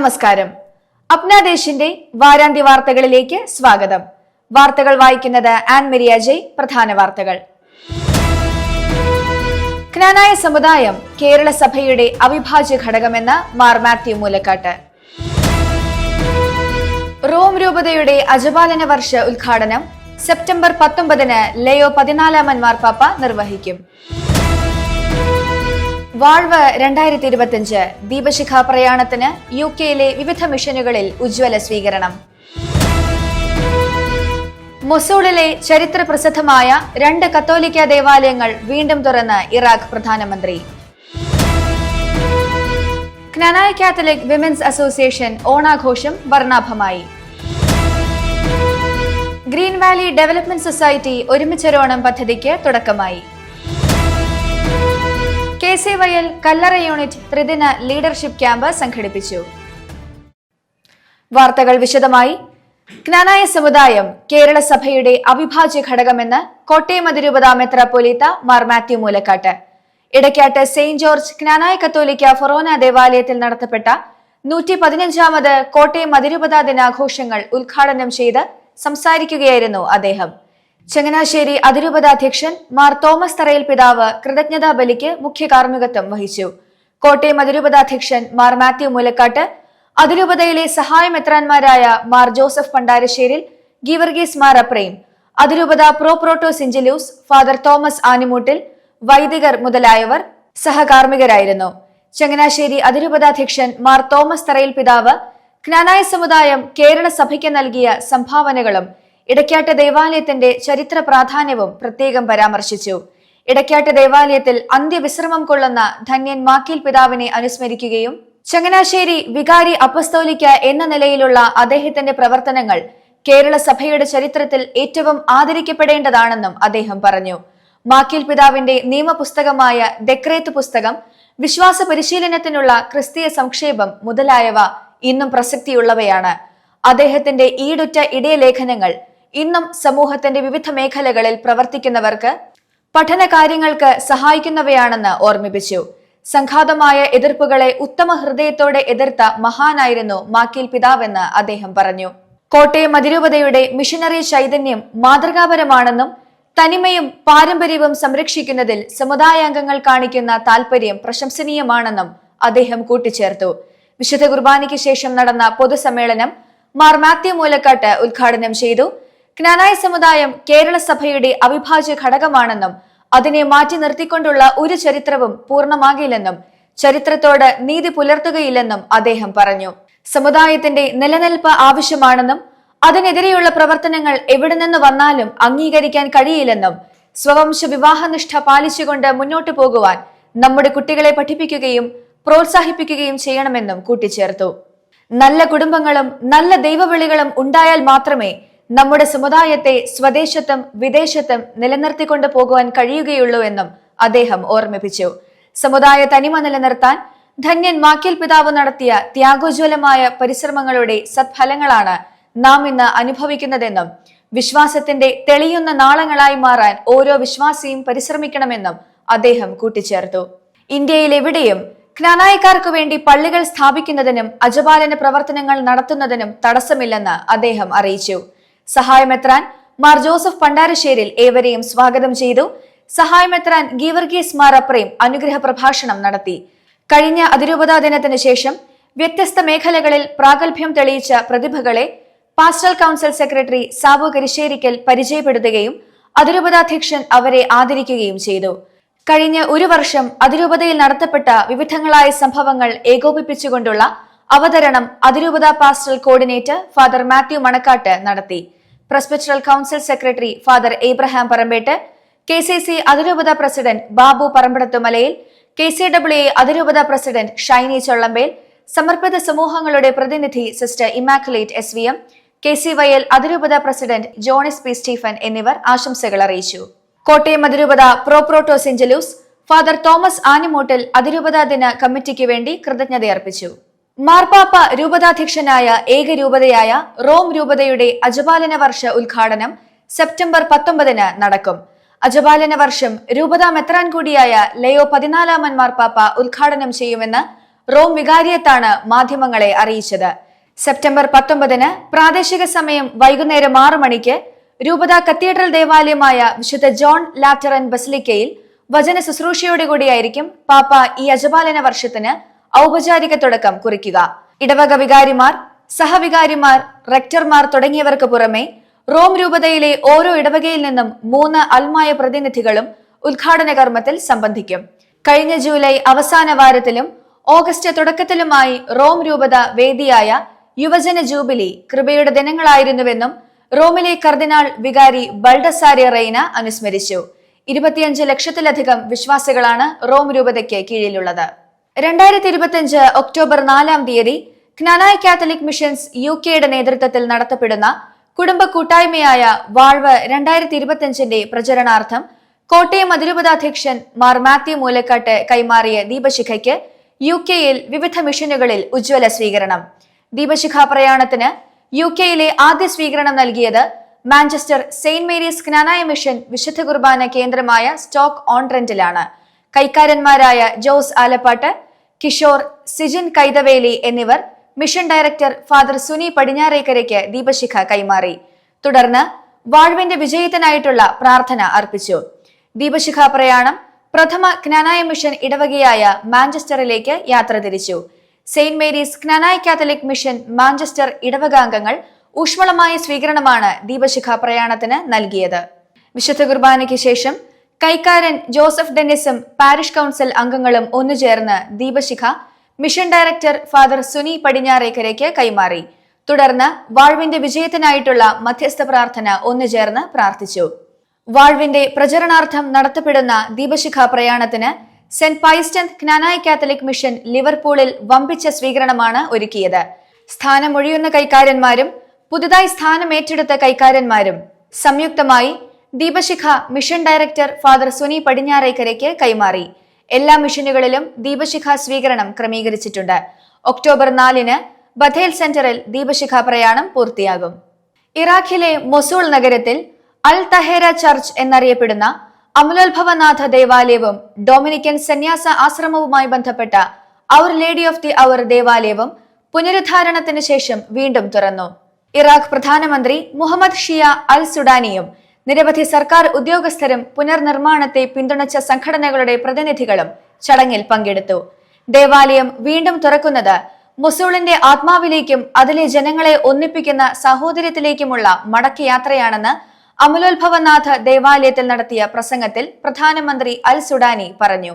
നമസ്കാരം. അപ്നാദേശിന്റെ വാരാന്ത്യ വാർത്തകളിലേക്ക് സ്വാഗതം. വാർത്തകൾ വായിക്കുന്നത് ആൻ മെരിയ ജയ് പ്രധാന വാർത്തകൾ. ജ്ഞാനായ സമുദായം കേരള സഭയുടെ അവിഭാജ്യ ഘടകമെന്ന് മാർ മാത്യു മൂലക്കാട്ട്. റോം രൂപതയുടെ അജപാലന വർഷ ഉദ്ഘാടനം സെപ്റ്റംബർ പത്തൊമ്പതിന് ലയോ പതിനാലാമൻ മാർപ്പാപ്പ നിർവഹിക്കും. വാഴ്വ് രണ്ടായിരത്തി ഇരുപത്തിയഞ്ച് ദീപശിഖ പ്രയാണത്തിന് യു കെയിലെ വിവിധ മിഷനുകളിൽ ഉജ്ജ്വല സ്വീകരണം. മൊസൂളിലെ ചരിത്ര പ്രസിദ്ധമായ രണ്ട് കത്തോലിക്ക ദേവാലയങ്ങൾ വീണ്ടും തുറന്ന് ഇറാഖ് പ്രധാനമന്ത്രി. ക്നാനായ കാത്തലിക് വിമൻസ് അസോസിയേഷൻ ഓണാഘോഷം വർണാഭമായി. ഗ്രീൻ വാലി ഡെവലപ്മെന്റ് സൊസൈറ്റി ഒരുമിച്ചൊരോണം പദ്ധതിക്ക് തുടക്കമായി. K C Vayal Kallara unit ത്രിദിന ലീഡർഷിപ്പ് ക്യാമ്പ് സംഘടിപ്പിച്ചു. വാർത്തകൾ വിശദമായി. ജ്ഞാനായ സമുദായം കേരള സഭയുടെ അവിഭാജ്യ ഘടകമെന്ന് കോട്ടയം അതിരൂപത മെത്രാപ്പൊലീത്ത Mar Mathew Moolakkatt. Edakkat saint George Knanaya കത്തോലിക്ക ഫൊറോന ദേവാലയത്തിൽ നടത്തപ്പെട്ട നൂറ്റി പതിനഞ്ചാമത് കോട്ടയം അതിരൂപത ദിനാഘോഷങ്ങൾ ഉദ്ഘാടനം ചെയ്ത് സംസാരിക്കുകയായിരുന്നു അദ്ദേഹം. ചങ്ങനാശ്ശേരി അതിരൂപതാധ്യക്ഷൻ മാർ തോമസ് തറയിൽ പിതാവ് കൃതജ്ഞതാ ബലിക്ക് മുഖ്യ കാർമ്മികത്വം വഹിച്ചു. കോട്ടയം അതിരൂപതാധ്യക്ഷൻ മാർ മാത്യു മൂലക്കാട്ട് അതിരൂപതയിലെ സഹായമെത്രാന്മാരായ മാർ ജോസഫ് പണ്ടാരശ്ശേരിൽ ഗീവർഗീസ് മാർ അപ്രേം അതിരൂപത pro proto syncellus father Thomas Animoottil വൈദികർ മുതലായവർ സഹകാർമ്മികരായിരുന്നു. ചങ്ങനാശ്ശേരി അതിരൂപതാധ്യക്ഷൻ മാർ തോമസ് തറയിൽ പിതാവ് ജ്ഞാനായ സമുദായം കേരള സഭയ്ക്ക് നൽകിയ സംഭാവനകളും ഇടയ്ക്കാട്ട് ദേവാലയത്തിന്റെ ചരിത്ര പ്രാധാന്യവും പ്രത്യേകം പരാമർശിച്ചു. ഇടയ്ക്കാട്ട് ദേവാലയത്തിൽ അന്ത്യവിശ്രമം കൊള്ളുന്ന ധന്യൻ മാക്കീൽ പിതാവിനെ അനുസ്മരിക്കുകയും ചങ്ങനാശ്ശേരി വികാരി അപ്പസ്തോലിക്ക എന്ന നിലയിലുള്ള അദ്ദേഹത്തിന്റെ പ്രവർത്തനങ്ങൾ കേരള സഭയുടെ ചരിത്രത്തിൽ ഏറ്റവും ആദരിക്കപ്പെടേണ്ടതാണെന്നും അദ്ദേഹം പറഞ്ഞു. മാക്കീൽ പിതാവിന്റെ നിയമപുസ്തകമായ ഡെക്രേത്ത് പുസ്തകം വിശ്വാസ പരിശീലനത്തിനുള്ള ക്രിസ്തീയ സംക്ഷേപം മുതലായവ ഇന്നും പ്രസക്തിയുള്ളവയാണ്. അദ്ദേഹത്തിന്റെ ഈടുറ്റ ഇടയലേഖനങ്ങൾ ഇന്നും സമൂഹത്തിന്റെ വിവിധ മേഖലകളിൽ പ്രവർത്തിക്കുന്നവർക്ക് പഠന കാര്യങ്ങൾക്ക് സഹായിക്കുന്നവയാണെന്ന് ഓർമ്മിപ്പിച്ചു. സംഘാതമായ എതിർപ്പുകളെ ഉത്തമ ഹൃദയത്തോടെ എതിർത്ത മഹാനായിരുന്നു മാക്കീൽ പിതാവെന്ന് അദ്ദേഹം പറഞ്ഞു. കോട്ടയം അതിരൂപതയുടെ മിഷനറി ചൈതന്യം മാതൃകാപരമാണെന്നും തനിമയും പാരമ്പര്യവും സംരക്ഷിക്കുന്നതിൽ സമുദായാംഗങ്ങൾ കാണിക്കുന്ന താൽപര്യം പ്രശംസനീയമാണെന്നും അദ്ദേഹം കൂട്ടിച്ചേർത്തു. വിശുദ്ധ കുർബാനയ്ക്ക് ശേഷം നടന്ന പൊതുസമ്മേളനം മാർ മാത്യു മൂലക്കാട്ട് ഉദ്ഘാടനം ചെയ്തു. ജ്ഞാനായ സമുദായം കേരള സഭയുടെ അവിഭാജ്യ ഘടകമാണെന്നും അതിനെ മാറ്റി നിർത്തിക്കൊണ്ടുള്ള ഒരു ചരിത്രവും പൂർണമാകില്ലെന്നും ചരിത്രത്തോട് നീതി പുലർത്തുകയില്ലെന്നും അദ്ദേഹം പറഞ്ഞു. സമുദായത്തിന്റെ നിലനിൽപ്പ് ആവശ്യമാണെന്നും അതിനെതിരെയുള്ള പ്രവർത്തനങ്ങൾ എവിടെ നിന്ന് വന്നാലും അംഗീകരിക്കാൻ കഴിയില്ലെന്നും സ്വവംശ വിവാഹനിഷ്ഠ പാലിച്ചുകൊണ്ട് മുന്നോട്ടു പോകുവാൻ നമ്മുടെ കുട്ടികളെ പഠിപ്പിക്കുകയും പ്രോത്സാഹിപ്പിക്കുകയും ചെയ്യണമെന്നും കൂട്ടിച്ചേർത്തു. നല്ല കുടുംബങ്ങളും നല്ല ദൈവവിളികളും ഉണ്ടായാൽ മാത്രമേ നമ്മുടെ സമുദായത്തെ സ്വദേശത്തും വിദേശത്തും നിലനിർത്തിക്കൊണ്ട് പോകുവാൻ കഴിയുകയുള്ളൂ എന്നും അദ്ദേഹം ഓർമ്മിപ്പിച്ചു. സമുദായ തനിമ നിലനിർത്താൻ ധന്യൻ മാക്കിൽ പിതാവ് നടത്തിയ ത്യാഗോജ്വലമായ പരിശ്രമങ്ങളുടെ സത്ഫലങ്ങളാണ് നാം ഇന്ന് അനുഭവിക്കുന്നതെന്നും വിശ്വാസത്തിന്റെ തെളിയുന്ന നാളങ്ങളായി മാറാൻ ഓരോ വിശ്വാസിയും പരിശ്രമിക്കണമെന്നും അദ്ദേഹം കൂട്ടിച്ചേർത്തു. ഇന്ത്യയിൽ എവിടെയും ജ്ഞാനായക്കാർക്ക് വേണ്ടി പള്ളികൾ സ്ഥാപിക്കുന്നതിനും അജപാലന പ്രവർത്തനങ്ങൾ നടത്തുന്നതിനും തടസ്സമില്ലെന്ന് അദ്ദേഹം അറിയിച്ചു. സഹായമെത്രാൻ മാർ ജോസഫ് പണ്ടാരശ്ശേരിൽ ഏവരെയും സ്വാഗതം ചെയ്തു. സഹായമെത്രാൻ ഗീവർഗീസ് മാർ അപ്രയും അനുഗ്രഹ പ്രഭാഷണം നടത്തി. കഴിഞ്ഞ അതിരൂപതാ ദിനത്തിന് ശേഷം വ്യത്യസ്ത മേഖലകളിൽ പ്രാഗൽഭ്യം തെളിയിച്ച പ്രതിഭകളെ pastoral council secretary Sabu Karisserikkal പരിചയപ്പെടുത്തുകയും അതിരൂപതാധ്യക്ഷൻ അവരെ ആദരിക്കുകയും ചെയ്തു. കഴിഞ്ഞ ഒരു വർഷം അതിരൂപതയിൽ നടത്തപ്പെട്ട വിവിധങ്ങളായ സംഭവങ്ങൾ ഏകോപിപ്പിച്ചുകൊണ്ടുള്ള അവതരണം അതിരൂപത pastoral coordinator father Mathew Manakkattu നടത്തി. Presbyteral council secretary father Abraham Parambettu K C C അതിരൂപത president Babu Parambadathumalayil K C W A അതിരൂപത പ്രസിഡന്റ് ഷൈനി ചൊള്ളമ്പേൽ സമർപ്പിത സമൂഹങ്ങളുടെ പ്രതിനിധി sister Immaculate S V M K C Vayal അതിരൂപത പ്രസിഡന്റ് ജോണിസ് പി സ്റ്റീഫൻ എന്നിവർ ആശംസകൾ അറിയിച്ചു. കോട്ടയം അതിരൂപത പ്രോപ്രോട്ടോ സെഞ്ചലൂസ് ഫാദർ തോമസ് ആനിമൂട്ടിൽ അതിരൂപതാ ദിന കമ്മിറ്റിക്ക് വേണ്ടി കൃതജ്ഞതയർപ്പിച്ചു. മാർപ്പാപ്പ രൂപതാധ്യക്ഷനായ ഏക രൂപതയായ റോം രൂപതയുടെ അജപാലന വർഷ ഉദ്ഘാടനം സെപ്റ്റംബർ പത്തൊമ്പതിന് നടക്കും. അജപാലന വർഷം രൂപതാ മെത്രാൻ കൂടിയായ ലയോ പതിനാലാമൻ മാർപ്പാപ്പ ഉദ്ഘാടനം ചെയ്യുമെന്ന് റോം വികാരിയത്താണ് മാധ്യമങ്ങളെ അറിയിച്ചത്. സെപ്റ്റംബർ പത്തൊമ്പതിന് പ്രാദേശിക സമയം വൈകുന്നേരം ആറു മണിക്ക് രൂപത കത്തീഡ്രൽ ദേവാലയമായ വിശുദ്ധ ജോൺ ലാറ്ററൻ ബസിലിക്കയിൽ വചന ശുശ്രൂഷയോടുകൂടിയായിരിക്കും പാപ്പ ഈ അജപാലന വർഷത്തിന് ഔപചാരിക തുടക്കം കുറിക്കുക. ഇടവക വികാരിമാർ സഹവികാരിമാർ റെക്ടർമാർ തുടങ്ങിയവർക്ക് പുറമെ റോം രൂപതയിലെ ഓരോ ഇടവകയിൽ നിന്നും മൂന്ന് അൽമായ പ്രതിനിധികളും ഉദ്ഘാടന കർമ്മത്തിൽ സംബന്ധിക്കും. കഴിഞ്ഞ ജൂലൈ അവസാന വാരത്തിലും ഓഗസ്റ്റ് തുടക്കത്തിലുമായി റോം രൂപത വേദിയായ യുവജന ജൂബിലി കൃപയുടെ ദിനങ്ങളായിരുന്നുവെന്നും റോമിലെ കർദിനാൾ വികാരി ബൾഡസാരി റെയ്ന അനുസ്മരിച്ചു. ഇരുപത്തിയഞ്ച് ലക്ഷത്തിലധികം വിശ്വാസികളാണ് റോം രൂപതയ്ക്ക് കീഴിലുള്ളത്. രണ്ടായിരത്തി ഇരുപത്തിയഞ്ച് ഒക്ടോബർ നാലാം തീയതി ജ്ഞാനായ കാത്തലിക് മിഷൻസ് യു കെയുടെ നേതൃത്വത്തിൽ നടത്തപ്പെടുന്ന കുടുംബ കൂട്ടായ്മയായ വാഴ്വ് രണ്ടായിരത്തി ഇരുപത്തിയഞ്ചിന്റെ പ്രചരണാർത്ഥം കോട്ടയം അതിരൂപതാധ്യക്ഷൻ മാർ മാത്യു മൂലക്കാട്ട് കൈമാറിയ ദീപശിഖയ്ക്ക് യു കെയിൽ വിവിധ മിഷനുകളിൽ ഉജ്ജ്വല സ്വീകരണം. ദീപശിഖ പ്രയാണത്തിന് യു കെയിലെ ആദ്യ സ്വീകരണം നൽകിയത് Manchester Saint Mary's Knanaya mission വിശുദ്ധ കുർബാന കേന്ദ്രമായ സ്റ്റോക്ക് ഓൺ ട്രെന്റിലാണ് കൈക്കാരന്മാരായ ജോസ് ആലപ്പാട്ട് കിഷോർ സിജിൻ കൈതവേലി എന്നിവർ മിഷൻ ഡയറക്ടർ ഫാദർ സുനി പടിഞ്ഞാറേക്കരയ്ക്ക് ദീപശിഖ കൈമാറി. തുടർന്ന് വാഴ്വിന്റെ വിജയത്തിനായിട്ടുള്ള പ്രാർത്ഥന അർപ്പിച്ചു. ദീപശിഖ പ്രയാണം പ്രഥമ ജ്ഞാനായ മിഷൻ ഇടവകയായ മാഞ്ചസ്റ്ററിലേക്ക് യാത്ര തിരിച്ചു. Saint Mary's Knanaya Catholic mission Manchester ഇടവകാംഗങ്ങൾ ഊഷ്മളമായ സ്വീകരണമാണ് ദീപശിഖ പ്രയാണത്തിന് നൽകിയത്. വിശുദ്ധ കുർബാനയ്ക്ക് ശേഷം കൈക്കാരൻ ജോസഫ് ഡെന്നിസും പാരിഷ് കൗൺസിൽ അംഗങ്ങളും ഒന്നുചേർന്ന് ദീപശിഖ മിഷൻ ഡയറക്ടർ ഫാദർ സുനി പടിഞ്ഞാറേക്കരയ്ക്ക് കൈമാറി. തുടർന്ന് വാൾവിന്റെ വിജയത്തിനായിട്ടുള്ള മധ്യസ്ഥ പ്രാർത്ഥന ഒന്നുചേർന്ന് പ്രാർത്ഥിച്ചു. വാൾവിന്റെ പ്രചരണാർത്ഥം നടത്തപ്പെടുന്ന ദീപശിഖ പ്രയാണത്തിന് സെന്റ് പൈസ്റ്റൻ ജ്ഞാനായ കാത്തലിക് മിഷൻ ലിവർപൂളിൽ വമ്പിച്ച സ്വീകരണമാണ് ഒരുക്കിയത്. സ്ഥാനമൊഴിയുന്ന കൈക്കാരന്മാരും പുതുതായി സ്ഥാനമേറ്റെടുത്ത കൈക്കാരന്മാരും സംയുക്തമായി ദീപശിഖ മിഷൻ ഡയറക്ടർ ഫാദർ സുനി പടിഞ്ഞാറേക്കരയ്ക്ക് കൈമാറി. എല്ലാ മിഷനുകളിലും ദീപശിഖ സ്വീകരണം ക്രമീകരിച്ചിട്ടുണ്ട്. ഒക്ടോബർ നാലിന് ബഥേൽ സെന്ററിൽ ദീപശിഖ പ്രയാണം പൂർത്തിയാകും. ഇറാഖിലെ മൊസൂൾ നഗരത്തിൽ അൽ തഹേര ചർച്ച് എന്നറിയപ്പെടുന്ന അമലോത്ഭവനാഥ ദേവാലയവും ഡൊമിനിക്കൻ സന്യാസ ആശ്രമവുമായി ബന്ധപ്പെട്ട Our Lady of the Hour ദേവാലയവും പുനരുദ്ധാരണത്തിന് ശേഷം വീണ്ടും തുറന്നു. ഇറാഖ് പ്രധാനമന്ത്രി മുഹമ്മദ് ഷിയ അൽ സുഡാനിയും നിരവധി സർക്കാർ ഉദ്യോഗസ്ഥരും പുനർനിർമ്മാണത്തെ പിന്തുണച്ച സംഘടനകളുടെ പ്രതിനിധികളും ചടങ്ങിൽ പങ്കെടുത്തു. ദേവാലയം വീണ്ടും തുറക്കുന്നത് മുസൂളിന്റെ ആത്മാവിലേക്കും അതിലെ ജനങ്ങളെ ഒന്നിപ്പിക്കുന്ന സാഹോദര്യത്തിലേക്കുമുള്ള മടക്കയാത്രയാണെന്ന് അമലോത്ഭവനാഥ് ദേവാലയത്തിൽ നടത്തിയ പ്രസംഗത്തിൽ പ്രധാനമന്ത്രി അൽ സുഡാനി പറഞ്ഞു.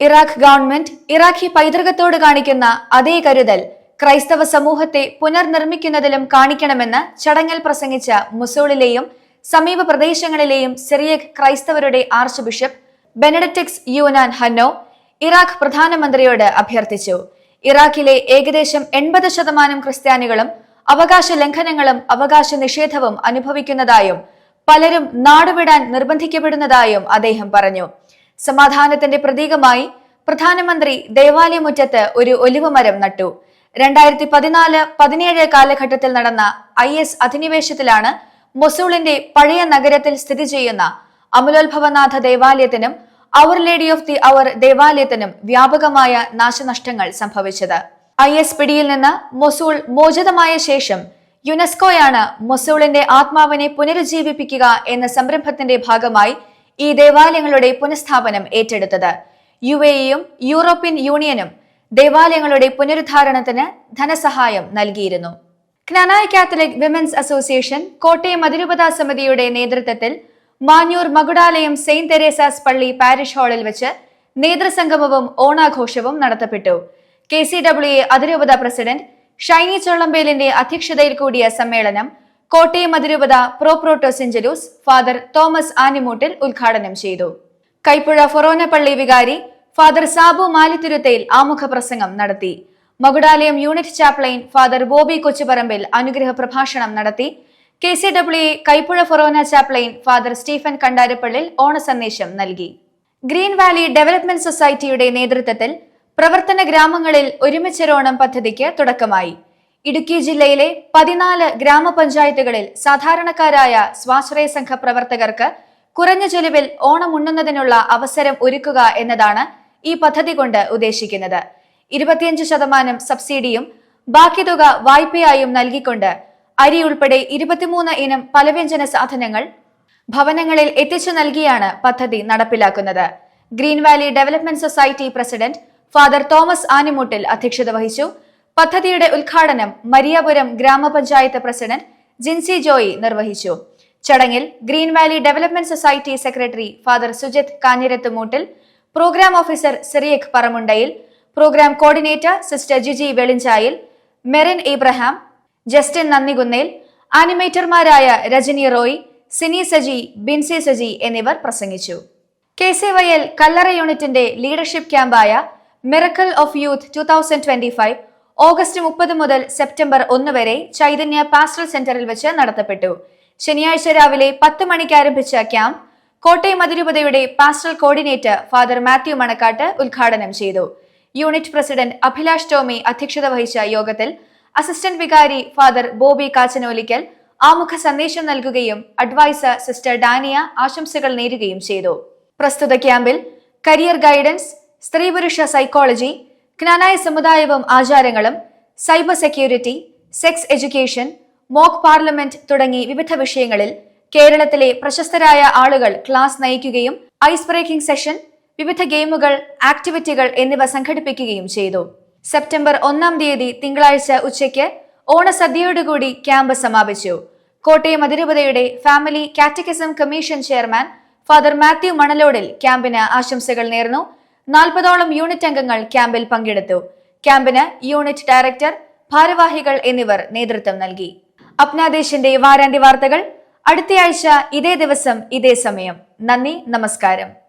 ഇറാഖ് ഗവൺമെന്റ് ഇറാഖി പൈതൃകത്തോട് കാണിക്കുന്ന അതേ കരുതൽ ക്രൈസ്തവ സമൂഹത്തെ പുനർനിർമ്മിക്കുന്നതിലും കാണിക്കണമെന്ന് ചടങ്ങിൽ പ്രസംഗിച്ച മുസോളിലെയും സമീപ പ്രദേശങ്ങളിലെയും സിറിയക് ക്രൈസ്തവരുടെ archbishop Benedictus Younan Hanno Iraq പ്രധാനമന്ത്രിയോട് അഭ്യർത്ഥിച്ചു. ഇറാഖിലെ ഏകദേശം എൺപത് ശതമാനം ക്രിസ്ത്യാനികളും അവകാശ ലംഘനങ്ങളും അവകാശ നിഷേധവും അനുഭവിക്കുന്നതായും പലരും നാടുവിടാൻ നിർബന്ധിക്കപ്പെടുന്നതായും അദ്ദേഹം പറഞ്ഞു. സമാധാനത്തിന്റെ പ്രതീകമായി പ്രധാനമന്ത്രി ദേവാലയമുറ്റത്ത് ഒരു ഒലിവുമരം നട്ടു. രണ്ടായിരത്തി പതിനാല് പതിനേഴ് കാലഘട്ടത്തിൽ നടന്ന ഐ എസ് അധിനിവേശത്തിലാണ് മൊസൂളിന്റെ പഴയ നഗരത്തിൽ സ്ഥിതി ചെയ്യുന്ന അമലോത്ഭവനാഥ ദേവാലയത്തിനും Our Lady of the Hour ദേവാലയത്തിനും വ്യാപകമായ നാശനഷ്ടങ്ങൾ സംഭവിച്ചത്. ഐ എസ് പിടിയിൽ നിന്ന് മൊസൂൾ മോചിതമായ ശേഷം യുനെസ്കോയാണ് മൊസൂളിന്റെ ആത്മാവിനെ പുനരുജ്ജീവിപ്പിക്കുക എന്ന സംരംഭത്തിന്റെ ഭാഗമായി ഈ ദേവാലയങ്ങളുടെ പുനഃസ്ഥാപനം ഏറ്റെടുത്തത്. യു എയും യൂറോപ്യൻ യൂണിയനും ദേവാലയങ്ങളുടെ പുനരുദ്ധാരണത്തിന് ധനസഹായം നൽകിയിരുന്നു. Knanaya Catholic women's association Kottayam അതിരൂപത സമിതിയുടെ നേതൃത്വത്തിൽ മാഞ്ഞൂർ മകുടാലയം സെയിന്റ് തെരേസാസ് പള്ളി പാരിഷ് ഹാളിൽ വെച്ച് നേതൃസംഗമവും ഓണാഘോഷവും നടത്തപ്പെട്ടു കെ സി ഡബ്ല്യു അതിരൂപത പ്രസിഡന്റ് ഷൈനി ചൊള്ളമ്പേലിന്റെ അധ്യക്ഷതയിൽ കൂടിയ സമ്മേളനം കോട്ടയം അതിരൂപത പ്രോപ്രോട്ടോ സെഞ്ചലൂസ് ഫാദർ തോമസ് ആനിമൂട്ടിൽ ഉദ്ഘാടനം ചെയ്തു കൈപ്പുഴ ഫൊറോന പള്ളി വികാരി ഫാദർ സാബു മാലിത്തുരുത്തയിൽ ആമുഖ പ്രസംഗം നടത്തി മകുടാലയം unit chaplain Father Bobby Kochuparambil അനുഗ്രഹ പ്രഭാഷണം നടത്തി. കെ സി ഡബ്ല്യു കൈപ്പുഴ ഫൊറോന ചാപ്ലൈൻ ഫാദർ സ്റ്റീഫൻ കണ്ടാരപ്പള്ളിൽ ഓണസന്ദേശം നൽകി. ഗ്രീൻ വാലി ഡെവലപ്മെന്റ് സൊസൈറ്റിയുടെ നേതൃത്വത്തിൽ പ്രവർത്തന ഗ്രാമങ്ങളിൽ ഒരുമിച്ചൊരോണം പദ്ധതിക്ക് തുടക്കമായി. ഇടുക്കി ജില്ലയിലെ പതിനാല് ഗ്രാമപഞ്ചായത്തുകളിൽ സാധാരണക്കാരായ സ്വാശ്രയ സംഘ പ്രവർത്തകർക്ക് കുറഞ്ഞ ചെലവിൽ ഓണം ഉണ്ണുന്നതിനുള്ള അവസരം ഒരുക്കുക എന്നതാണ് ഈ പദ്ധതി കൊണ്ട് ഉദ്ദേശിക്കുന്നത്. ഇരുപത്തിയഞ്ച് ശതമാനം സബ്സിഡിയും ബാക്കി തുക വായ്പയായും നൽകിക്കൊണ്ട് അരി ഉൾപ്പെടെ ഇരുപത്തിമൂന്ന് ഇനം പലവ്യഞ്ജന സാധനങ്ങൾ ഭവനങ്ങളിൽ എത്തിച്ചു നൽകിയാണ് പദ്ധതി നടപ്പിലാക്കുന്നത്. Green valley development society president Father Thomas Animuttil അധ്യക്ഷത വഹിച്ചു. പദ്ധതിയുടെ ഉദ്ഘാടനം മരിയാപുരം ഗ്രാമപഞ്ചായത്ത് പ്രസിഡന്റ് ജിൻസി ജോയി നിർവഹിച്ചു. ചടങ്ങിൽ green valley development society secretary Father Sujith Kanjirath Moottil programme officer Cyriac Paramundayil programme coordinator sister Jiji Velinchayil Merin Ibrahim Justin Nandikunnel ആനിമേറ്റർമാരായ Rajani Roy Sini Saji Binsi Saji എന്നിവർ പ്രസംഗിച്ചു. K C Y L Kallara യൂണിറ്റിന്റെ leadership ക്യാമ്പായ miracle of youth two thousand twenty five August മുപ്പത് മുതൽ September ഒന്ന് വരെ Chaitanya pastel സെന്ററിൽ വെച്ച് നടത്തപ്പെട്ടു. ശനിയാഴ്ച രാവിലെ പത്ത് മണിക്ക് ആരംഭിച്ച ക്യാമ്പ് കോട്ടയം അതിരൂപതയുടെ pastoral coordinator Father Mathew Manakkatt ഉദ്ഘാടനം ചെയ്തു. യൂണിറ്റ് പ്രസിഡന്റ് അഭിലാഷ് ടോമി അധ്യക്ഷത വഹിച്ച യോഗത്തിൽ അസിസ്റ്റന്റ് വികാരി ഫാദർ ബോബി കാച്ചനോലിക്കൽ ആമുഖ സന്ദേശം നൽകുകയും അഡ്വൈസർ സിസ്റ്റർ ഡാനിയ ആശംസകൾ നേരുകയും ചെയ്തു. പ്രസ്തുത ക്യാമ്പിൽ കരിയർ ഗൈഡൻസ് സ്ത്രീ പുരുഷ സൈക്കോളജി ജ്ഞാനായ സമുദായവും ആചാരങ്ങളും cyber security sex education mock parliament തുടങ്ങി വിവിധ വിഷയങ്ങളിൽ കേരളത്തിലെ പ്രശസ്തരായ ആളുകൾ ക്ലാസ് നയിക്കുകയും ഐസ് ബ്രേക്കിംഗ് സെഷൻ വിവിധ ഗെയിമുകൾ ആക്ടിവിറ്റികൾ എന്നിവ സംഘടിപ്പിക്കുകയും ചെയ്തു. സെപ്റ്റംബർ ഒന്നാം തീയതി തിങ്കളാഴ്ച ഉച്ചയ്ക്ക് ഓണസദ്യയോടുകൂടി ക്യാമ്പ് സമാപിച്ചു. കോട്ടയം അതിരൂപതയുടെ family catechism commission chairman Father Mathew Manalodil ക്യാമ്പിന് ആശംസകൾ നേർന്നു. നാൽപ്പതോളം യൂണിറ്റ് അംഗങ്ങൾ ക്യാമ്പിൽ പങ്കെടുത്തു. ക്യാമ്പിന് യൂണിറ്റ് ഡയറക്ടർ ഭാരവാഹികൾ എന്നിവർ നേതൃത്വം നൽകി. അപ്നാദേശിന്റെ വാരാന്ത്യ വാർത്തകൾ. അടുത്തയാഴ്ച ഇതേ ദിവസം ഇതേ സമയം. നന്ദി നമസ്കാരം.